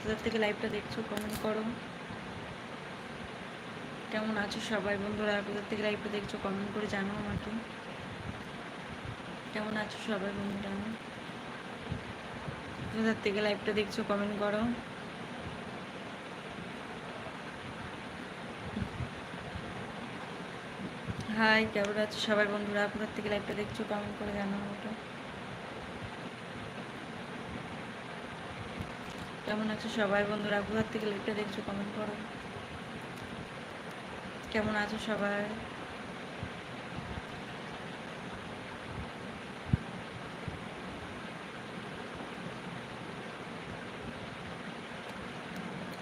কোথা থেকে লাইভটা দেখছ কমেন্ট করো। কেমন আছো সবাই বন্ধুরা? কোথা থেকে লাইভটা দেখছ কমেন্ট করে জানো আমাকে। কেমন আছো সবাই বন্ধুরা? কোথা থেকে লাইভটা দেখছ কমেন্ট করো। হাই কেমন আছো সবাই বন্ধুরা? কোথা থেকে লাইভটা দেখছ কমেন্ট করে জানো আমাকে। কেমন আছো সবাই? বন্ধুরা কোথা থেকে লাইভটা দেখছ কমেন্ট করো। কেমন আছো সবাই?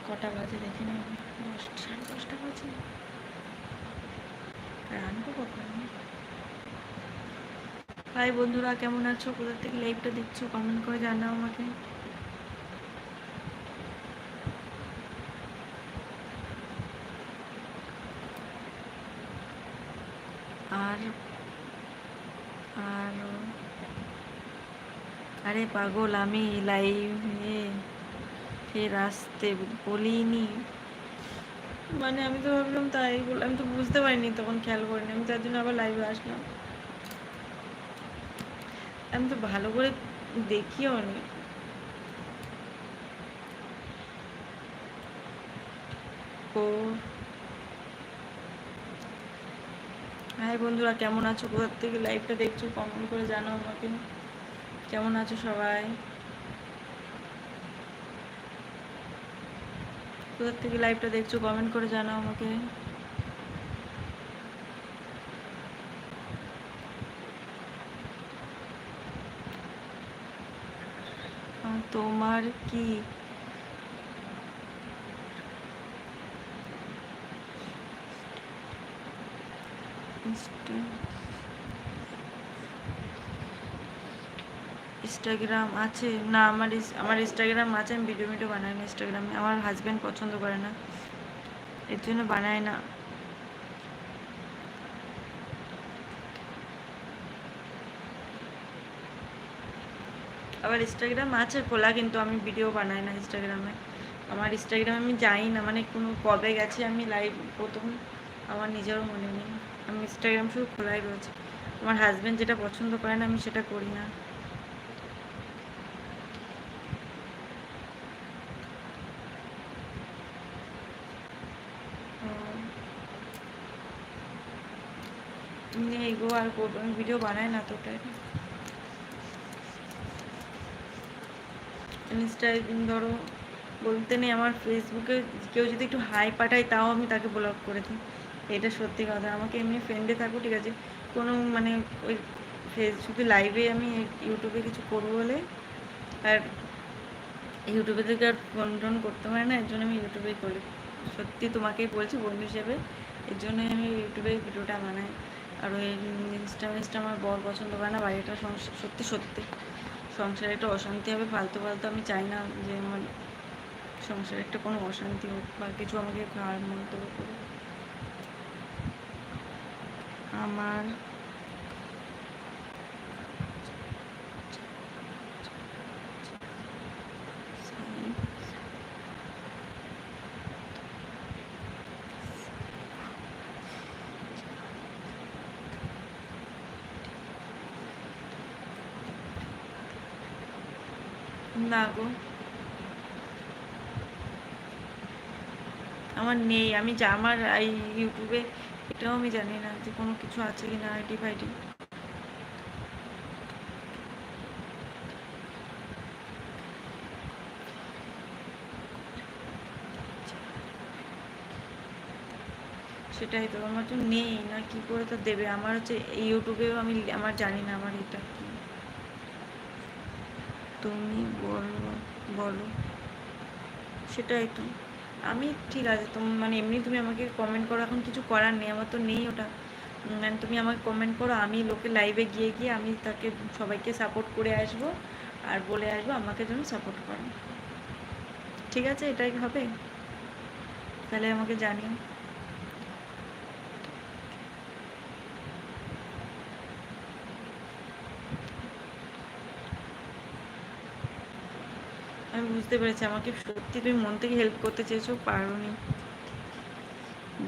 কটা বাজে দেখি না দশটা, সাড়ে দশটা বাজে। রানবো কখন? হাই বন্ধুরা, কেমন আছো? কোথা থেকে লাইভটা দেখছ? কমেন্ট করে জানাও আমাকে। আর আর, আরে পাগল, আমি লাইভে ফের আসতে বলিনি। মানে আমি তো ভাবলাম তাই আমি তো বুঝতে পারিনি তখন খেয়াল করিনি, আমি তার জন্য আবার লাইভে আসলাম। আমি তো ভালো করে দেখিও নি। ও হাই বন্ধুরা, কেমন আছো? কোথার থেকে লাইভটা দেখছ? কমেন্ট করে জানাও আমাকে। কেমন আছো সবাই? কোথার থেকে লাইভটা দেখছ? কমেন্ট করে জানাও আমাকে। তোমার কি ইনস্টাগ্রাম আছে। না, আমার আমার ইনস্টাগ্রাম আছে, আমি ভিডিও ভিডিও বানাই না ইনস্টাগ্রামে আমার হাজব্যান্ড পছন্দ করে না। এর জন্য বানাই না। আবার ইনস্টাগ্রাম আছে খোলা, কিন্তু আমি ভিডিও বানাই না ইনস্টাগ্রামে আমার ইনস্টাগ্রামে আমি যাই না মানে কোনো কবে গেছে আমি লাইভ প্রথম, আমার নিজেরও মনে নেই। আমি ইনস্টাগ্রাম শুধু খোলাই রয়েছে। আমার হাজব্যান্ড যেটা পছন্দ করে না, আমি সেটা করি না। নেই গো আর করব, আমি ভিডিও বানাই না তো ওটাই। ধরো, বলতে নেই, আমার ফেসবুকে কেউ যদি একটু হাই পাঠায়, তাও আমি তাকে ব্লক করে দিই। এটা সত্যি কথা। আমাকে এমনি ফ্রেন্ডে থাকো ঠিক আছে? কোনো মানে ওই শুধু লাইভে আমি ইউটিউবে কিছু করব বলে আর ইউটিউবে থেকে আর ফোন টোন করতে পারে না, এর জন্য আমি ইউটিউবেই করি। সত্যি তোমাকেই বলছি বন্ধু হিসেবে, এর জন্যই আমি ইউটিউবে ভিডিওটা বানাই। আর ওই ইনস্টা মিনস্টা আমার বর পছন্দ করে না, বাড়িটা সত্যি সত্যি। সংসারে একটা অশান্তি হবে, ফালতু ফালতু আমি চাই না যে আমার সংসারে একটা কোনো অশান্তি হোক বা কিছু আমাকে খারাপ মন্তব্য করে। আমার না গো। আমার নেই আমি আমার এই ইউটিউবে এটাও আমি জানি না যে কোনো কিছু আছে কি না আইডি ফাইডি সেটাই তো, আমার তো নেই, না কি করে তো দেবে? আমার হচ্ছে ইউটিউবেও আমি আমার জানি না আমার এটা তুমি বলো বলো। সেটাই তো। আমি ঠিক আছে, তুমি মানে এমনি তুমি আমাকে কমেন্ট করো, এখন কিছু করার নেই, আমার তো নেই ওটা। মানে তুমি আমাকে কমেন্ট করো, আমি লোকে লাইভে গিয়ে গিয়ে আমি তাকে সবাইকে সাপোর্ট করে আসব, আর বলে আসব, আমাকে যেন সাপোর্ট করো। ঠিক আছে, এটাই হবে। তাহলে আমাকে জানিও। আমি বুঝতে পেরেছি, আমাকে সত্যি তুমি মন থেকে হেল্প করতে চেয়েছো, পারোনি।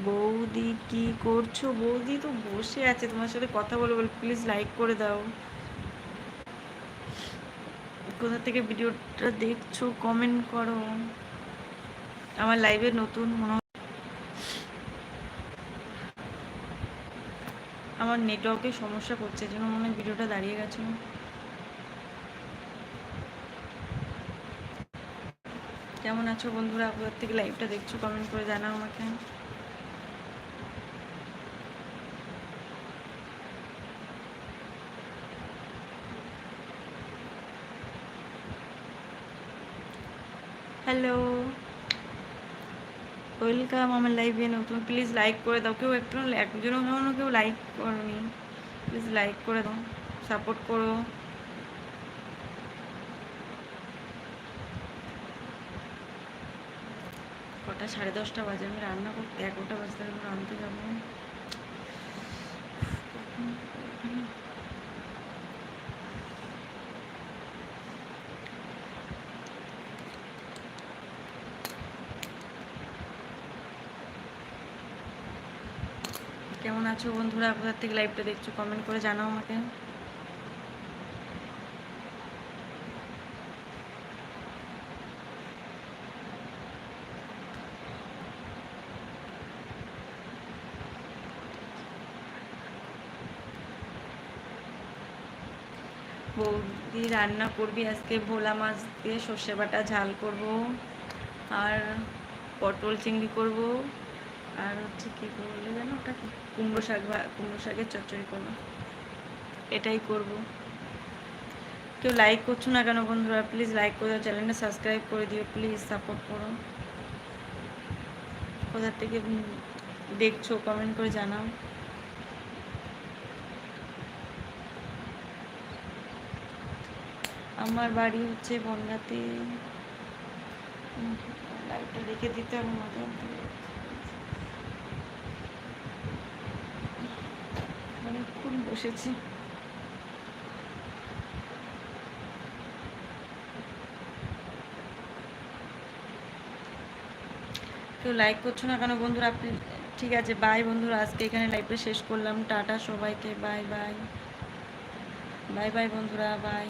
বৌদি কি করছ? বৌদি তো বসে আছে, তোমার সাথে কথা বলে বল প্লিজ লাইক করে দাও। কোথা থেকে ভিডিওটা দেখছ কমেন্ট করো। আমার লাইভে নতুন মনে আমার নেটওয়ার্কের সমস্যা করছে জন্য মনে হয় ভিডিওটা দাঁড়িয়ে গেছে। কেমন আছো বন্ধুরা? আপনার থেকে লাইভটা দেখছ কমেন্ট করে জানাও আমাকে। হ্যালো ওয়েলকাম আমার লাইভে নতুন। প্লিজ লাইক করে দাও। কেউ একটু একজনও কেউ লাইক করনি। প্লিজ লাইক করে দাও। সাপোর্ট করো। কটা সাড়ে দশটা বাজে, আমি রান্না করতে এগারোটা বাজতে রান্নতে যাব। কেমন আছো বন্ধুরা? আপনার থেকে লাইভটা দেখছ কমেন্ট করে জানাও আমাকে। বৌদি রান্না করবি, আজকে ভোলা মাছ দিয়ে সর্ষে বাটা ঝাল করব, আর পটল চিংড়ি করব, আর হচ্ছে কী করলে জানো ওটা কি? কুমড়ো শাক কুমড়ো শাকের চচ্চড়ি করব, এটাই করব। কেউ লাইক করছ না কেন বন্ধুরা? প্লিজ লাইক করে দাও চ্যানেলটা সাবস্ক্রাইব করে দিও প্লিজ সাপোর্ট করো। কোথা থেকে দেখছ কমেন্ট করে জানাও। আমার বাড়ি হচ্ছে বনগাতে। লাইটটা রেখে দিতে হবে মাঝে অনেকক্ষণ বসেছি। কেউ লাইক করছ না কেন বন্ধুরা? আপনি ঠিক আছে বাই বন্ধুরা। আজকে এখানে লাইভটা শেষ করলাম। টাটা সবাইকে। বাই বাই বাই বাই বন্ধুরা। বাই